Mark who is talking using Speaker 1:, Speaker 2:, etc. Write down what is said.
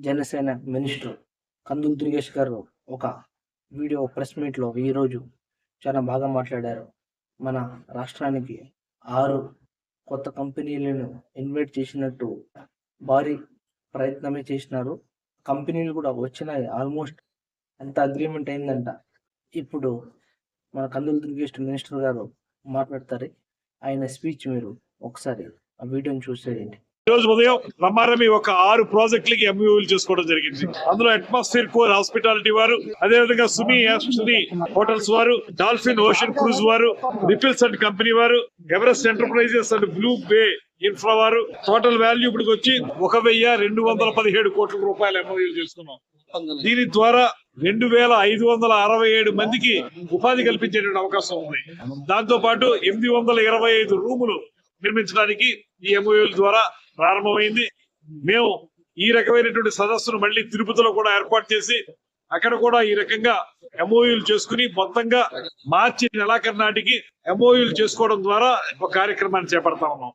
Speaker 1: Janasena minister కందులు దుర్గేష్ గారు ఒక వీడియో ప్రెస్ మీట్లో ఈరోజు చాలా బాగా మాట్లాడారు. మన రాష్ట్రానికి ఆరు కొత్త కంపెనీలను ఇన్వైట్ చేసినట్టు భారీ ప్రయత్నమే చేసినారు. కంపెనీలు కూడా వచ్చినాయి. ఆల్మోస్ట్ అంత అగ్రిమెంట్ అయిందంట. ఇప్పుడు మన కందులు దుర్గేష్ మినిస్టర్ గారు మాట్లాడతారు. ఆయన స్పీచ్ మీరు ఒకసారి ఆ వీడియోని చూసేయండి.
Speaker 2: రోజు ఉదయం రమారమి ఒక ఆరు ప్రాజెక్టులకి ఎంయూలు చేసుకోవడం జరిగింది. అందులో అట్మాస్ఫియర్ కోర్ హాస్పిటాలిటీ వారు అదేవిధంగా సుమి సుమి హోటల్స్ వారు డాల్ఫిన్ ఓషన్ క్రూజ్ వారు రిపిల్స్ అండ్ కంపెనీ వారు Everest enterprises and blue bay infra వారు. టోటల్ వాల్యూ ఇప్పుడు వచ్చి ఒక వెయ్యి రెండు వందల పదిహేడు కోట్ల రూపాయలు ఎంఓయూలు చేసుకున్నాం దీని ద్వారా రెండు వేల ఐదు వందల అరవై ఏడు మందికి ఉపాధి కల్పించేటువంటి అవకాశం ఉంది. దాంతో పాటు ఎనిమిది వందల ఇరవై ఐదు రూములు నిర్మించడానికి ఈ ఎంఓయూల ద్వారా ప్రారంభమైంది. మేము ఈ రకమైనటువంటి సదస్సును మళ్ళీ తిరుపతిలో కూడా ఏర్పాటు చేసి అక్కడ కూడా ఈ రకంగా ఎంఓయూలు చేసుకుని మొత్తంగా మార్చి నెలాఖరు నాటికి ఎంఓయూలు చేసుకోవడం ద్వారా ఒక కార్యక్రమాన్ని చేపడతా ఉన్నాం.